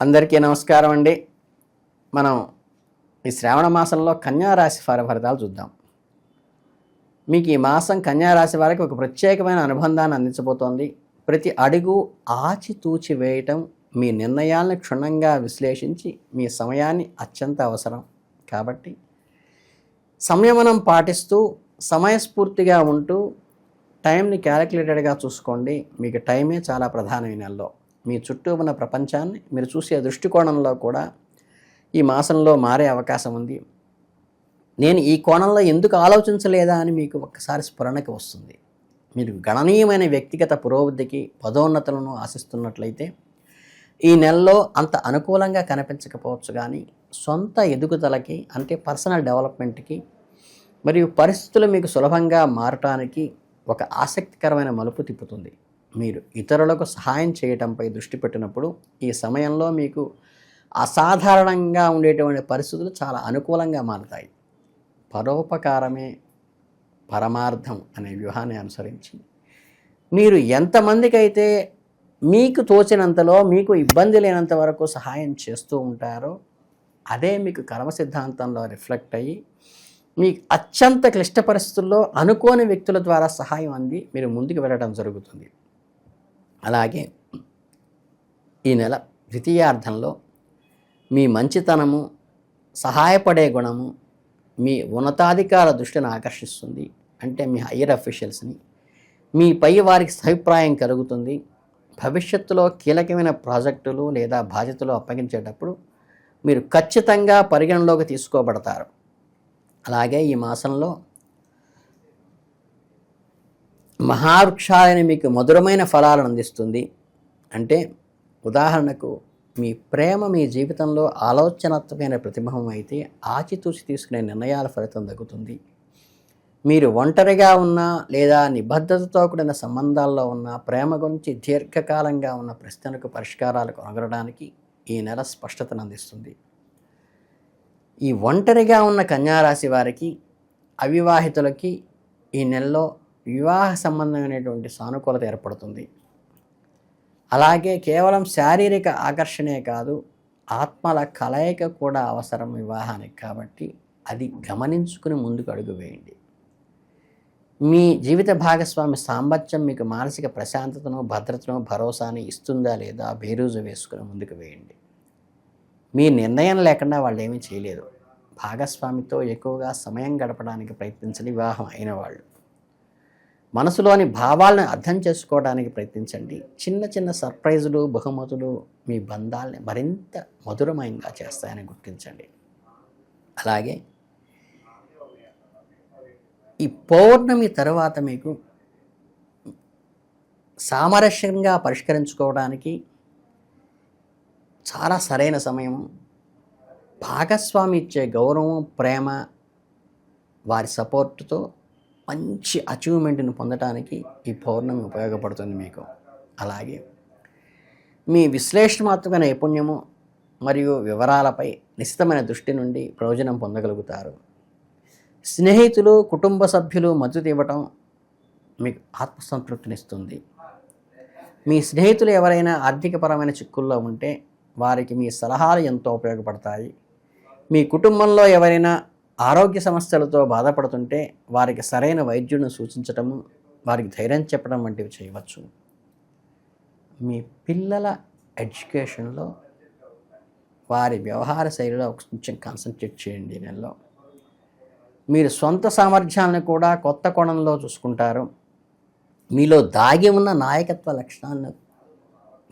అందరికీ నమస్కారం అండి. మనం ఈ శ్రావణ మాసంలో కన్యా రాశి ఫలితాలు చూద్దాం. మీకు ఈ మాసం కన్యారాశి వారికి ఒక ప్రత్యేకమైన అనుబంధాన్ని అందించబోతోంది. ప్రతి అడుగు ఆచితూచి వేయటం మీ నిర్ణయాలను క్షుణ్ణంగా విశ్లేషించి మీ సమయాన్ని అత్యంత అవసరం. కాబట్టి సంయమనం పాటిస్తూ సమయస్ఫూర్తిగా ఉంటూ టైంని క్యాలిక్యులేటెడ్గా చూసుకోండి. మీకు టైమే చాలా ప్రధానమైన నెలలో. మీ చుట్టూ ఉన్న ప్రపంచాన్ని మీరు చూసే దృష్టికోణంలో కూడా ఈ మాసంలో మారే అవకాశం ఉంది. నేను ఈ కోణంలో ఎందుకు ఆలోచించలేదా అని మీకు ఒక్కసారి స్ఫురణకి వస్తుంది. మీరు గణనీయమైన వ్యక్తిగత పురోభివృద్ధికి పదోన్నతులను ఆశిస్తున్నట్లయితే ఈ నెలలో అంత అనుకూలంగా కనిపించకపోవచ్చు కానీ సొంత ఎదుగుదలకి అంటే పర్సనల్ డెవలప్మెంట్కి మరియు పరిస్థితులు మీకు సులభంగా మారటానికి ఒక ఆసక్తికరమైన మలుపు తిప్పుతుంది. మీరు ఇతరులకు సహాయం చేయటంపై దృష్టి పెట్టినప్పుడు ఈ సమయంలో మీకు అసాధారణంగా ఉండేటువంటి పరిస్థితులు చాలా అనుకూలంగా మారుతాయి. పరోపకారమే పరమార్థం అనే వ్యూహాన్ని అనుసరించి మీరు ఎంతమందికైతే మీకు తోచినంతలో మీకు ఇబ్బంది లేనంత వరకు సహాయం చేస్తూ ఉంటారో అదే మీకు కర్మ సిద్ధాంతంలో రిఫ్లెక్ట్ అయ్యి మీకు అత్యంత క్లిష్ట పరిస్థితుల్లో అనుకోని వ్యక్తుల ద్వారా సహాయం అంది మీరు ముందుకు వెళ్ళడం జరుగుతుంది. అలాగే ఈ నెల ద్వితీయార్థంలో మీ మంచితనము సహాయపడే గుణము మీ ఉన్నతాధికార దృష్టిని ఆకర్షిస్తుంది. అంటే మీ హయ్యర్ అఫీషియల్స్ని. మీ పై వారికి అభిప్రాయం కలుగుతుంది. భవిష్యత్తులో కీలకమైన ప్రాజెక్టులు లేదా బాధ్యతలు అప్పగించేటప్పుడు మీరు ఖచ్చితంగా పరిగణలోకి తీసుకోబడతారు. అలాగే ఈ మాసంలో మహావృక్షాలని మీకు మధురమైన ఫలాలను అందిస్తుంది. అంటే ఉదాహరణకు మీ ప్రేమ మీ జీవితంలో ఆలోచనాత్మకమైన ప్రతిభం అయితే ఆచితూచి తీసుకునే నిర్ణయాల ఫలితం దక్కుతుంది. మీరు ఒంటరిగా ఉన్నా లేదా నిబద్ధతతో కూడిన సంబంధాల్లో ఉన్న ప్రేమ గురించి దీర్ఘకాలంగా ఉన్న ప్రశ్నలకు పరిష్కారాలు కొనగలడానికి ఈ నెల స్పష్టతను అందిస్తుంది. ఈ ఒంటరిగా ఉన్న కన్యారాశి వారికి అవివాహితులకి ఈ నెలలో వివాహ సంబంధమైనటువంటి సానుకూలత ఏర్పడుతుంది. అలాగే కేవలం శారీరక ఆకర్షణే కాదు ఆత్మల కలయిక కూడా అవసరం వివాహానికి కాబట్టి అది గమనించుకుని ముందుకు అడుగు వేయండి. మీ జీవిత భాగస్వామి సాంబత్యం మీకు మానసిక ప్రశాంతతను భద్రతను భరోసాని ఇస్తుందా లేదా బేరూజు వేసుకుని ముందుకు వేయండి. మీ నిర్ణయం లేకుండా వాళ్ళు ఏమీ చేయలేదు. భాగస్వామితో ఎక్కువగా సమయం గడపడానికి ప్రయత్నించని వివాహం అయిన వాళ్ళు. మనసులోని భావాలను అర్థం చేసుకోవడానికి ప్రయత్నించండి. చిన్న చిన్న సర్ప్రైజులు బహుమతులు మీ బంధాలని మరింత మధురమయంగా చేస్తాయని గుర్తించండి. అలాగే ఈ పౌర్ణమి తర్వాత మీకు సామరస్యంగా పరిష్కరించుకోవడానికి చాలా సరైన సమయం. భాగస్వామి ఇచ్చే గౌరవం ప్రేమ వారి సపోర్టుతో మంచి అచీవ్మెంట్ని పొందడానికి ఈ పౌర్ణమి ఉపయోగపడుతుంది మీకు. అలాగే మీ విశ్లేషణాత్మక నైపుణ్యము మరియు వివరాలపై నిశ్చితమైన దృష్టి నుండి ప్రయోజనం పొందగలుగుతారు. స్నేహితులు కుటుంబ సభ్యులు మద్దతు ఇవ్వటం మీకు ఆత్మసంతృప్తినిస్తుంది. మీ స్నేహితులు ఎవరైనా ఆర్థికపరమైన చిక్కుల్లో ఉంటే వారికి మీ సలహాలు ఎంతో ఉపయోగపడతాయి. మీ కుటుంబంలో ఎవరైనా ఆరోగ్య సమస్యలతో బాధపడుతుంటే వారికి సరైన వైద్యుడిని సూచించటము వారికి ధైర్యం చెప్పడం వంటివి చేయవచ్చు. మీ పిల్లల ఎడ్యుకేషన్లో వారి వ్యవహార శైలిలో కొంచెం కాన్సన్ట్రేట్ చేయండి నెలలో. మీరు సొంత సామర్థ్యాలను కూడా కొత్త కోణంలో చూసుకుంటారు. మీలో దాగి ఉన్న నాయకత్వ లక్షణాలను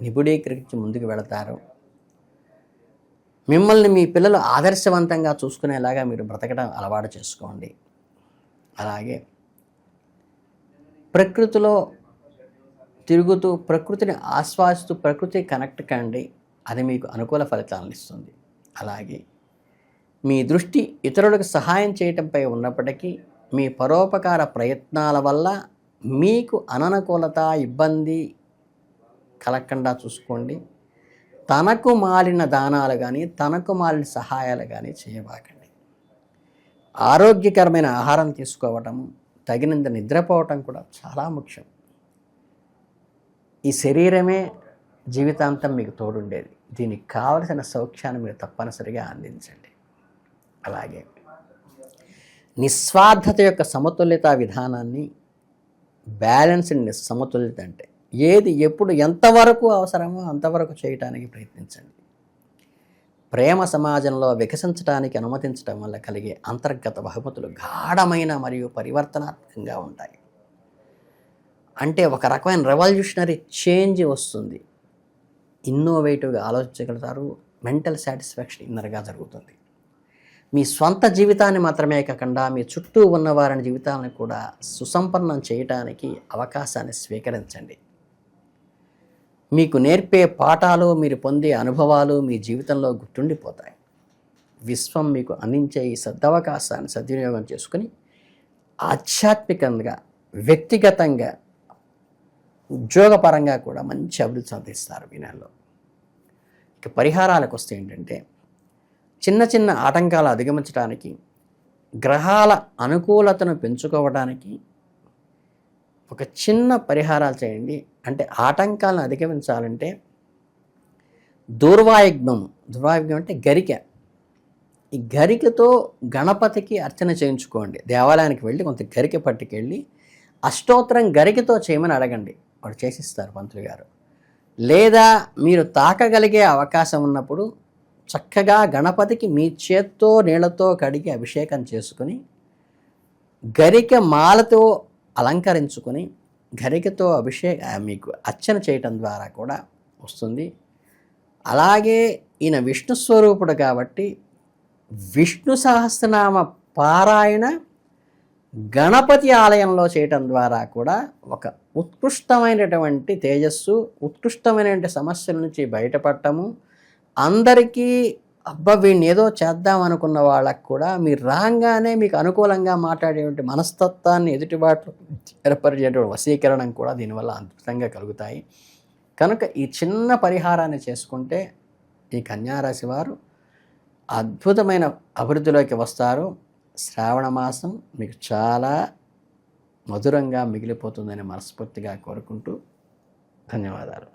నిపుణీకరించి ముందుకు వెళతారు. మిమ్మల్ని మీ పిల్లలు ఆదర్శవంతంగా చూసుకునేలాగా మీరు బ్రతకడం అలవాటు చేసుకోండి. అలాగే ప్రకృతిలో తిరుగుతూ ప్రకృతిని ఆస్వాదిస్తూ ప్రకృతి కనెక్ట్ కండి. అది మీకు అనుకూల ఫలితాలను ఇస్తుంది. అలాగే మీ దృష్టి ఇతరులకు సహాయం చేయటంపై ఉన్నప్పటికీ మీ పరోపకార ప్రయత్నాల వల్ల మీకు అననుకూలత ఇబ్బంది కలగకుండా చూసుకోండి. తనకు మాలిన దానాలు కానీ తనకు మాలిన సహాయాలు కానీ చేయబాకండి. ఆరోగ్యకరమైన ఆహారం తీసుకోవటం తగినంత నిద్రపోవటం కూడా చాలా ముఖ్యం. ఈ శరీరమే జీవితాంతం మీకు తోడుండేది. దీనికి కావలసిన సౌఖ్యాన్ని మీరు తప్పనిసరిగా అందించండి. అలాగే నిస్వార్థత యొక్క సమతుల్యత విధానాన్ని బ్యాలెన్స్డ్ సమతుల్యత అంటే ఏది ఎప్పుడు ఎంతవరకు అవసరమో అంతవరకు చేయటానికి ప్రయత్నించండి. ప్రేమ సమాజంలో వికసించడానికి అనుమతించడం వల్ల కలిగే అంతర్గత బహుమతులు గాఢమైన మరియు పరివర్తనాత్మకంగా ఉంటాయి. అంటే ఒక రకమైన రెవల్యూషనరీ చేంజ్ వస్తుంది. ఇన్నోవేటివ్గా ఆలోచించగలుగుతారు. మెంటల్ సాటిస్ఫాక్షన్ ఇన్నర్గా జరుగుతుంది. మీ స్వంత జీవితాన్ని మాత్రమే కాకుండా మీ చుట్టూ ఉన్న వారిని జీవితాలను కూడా సుసంపన్నం చేయటానికి అవకాశాన్ని స్వీకరించండి. మీకు నేర్పే పాఠాలు మీరు పొందే అనుభవాలు మీ జీవితంలో గుర్తుండిపోతాయి. విశ్వం మీకు అందించే ఈ సదవకాశాన్ని సద్వినియోగం చేసుకుని ఆధ్యాత్మికంగా వ్యక్తిగతంగా ఉద్యోగపరంగా కూడా మంచి అభివృద్ధి సాధిస్తారు ఈ నెలలో. ఇక పరిహారాలకు వస్తే ఏంటంటే చిన్న చిన్న ఆటంకాలు అధిగమించడానికి గ్రహాల అనుకూలతను పెంచుకోవడానికి ఒక చిన్న పరిహారాలు చేయండి. అంటే ఆటంకాలను అధిగమించాలంటే దూర్వాయుగ్నం దూర్వాయుగ్నం అంటే గరిక. ఈ గరికతో గణపతికి అర్చన చేయించుకోండి. దేవాలయానికి వెళ్ళి కొంత గరిక పట్టుకెళ్ళి అష్టోత్తరం గరికతో చేయమని అడగండి. వాడు చేసిస్తారు పంతులు గారు. లేదా మీరు తాకగలిగే అవకాశం ఉన్నప్పుడు చక్కగా గణపతికి మీ చేత్తో నీళ్ళతో కడిగి అభిషేకం చేసుకుని గరిక మాలతో అలంకరించుకొని గరికతో అభిషేక మీకు అర్చన చేయటం ద్వారా కూడా వస్తుంది. అలాగే ఈయన విష్ణు స్వరూపుడు కాబట్టి విష్ణు సహస్రనామ పారాయణ గణపతి ఆలయంలో చేయటం ద్వారా కూడా ఒక ఉత్కృష్టమైనటువంటి తేజస్సు ఉత్కృష్టమైనటువంటి సమస్యల నుంచి బయటపడటము అందరికీ అబ్బా వీడిని ఏదో చేద్దాం అనుకున్న వాళ్ళకు కూడా మీరు రాగానే మీకు అనుకూలంగా మాట్లాడేటువంటి మనస్తత్వాన్ని ఎదుటిబాటు ఏర్పరిచేటువంటి వశీకరణం కూడా దీనివల్ల అద్భుతంగా కలుగుతాయి. కనుక ఈ చిన్న పరిహారాన్ని చేసుకుంటే ఈ కన్యారాశి వారు అద్భుతమైన అభివృద్ధిలోకి వస్తారు. శ్రావణ మాసం మీకు చాలా మధురంగా మిగిలిపోతుందని మనస్ఫూర్తిగా కోరుకుంటూ ధన్యవాదాలు.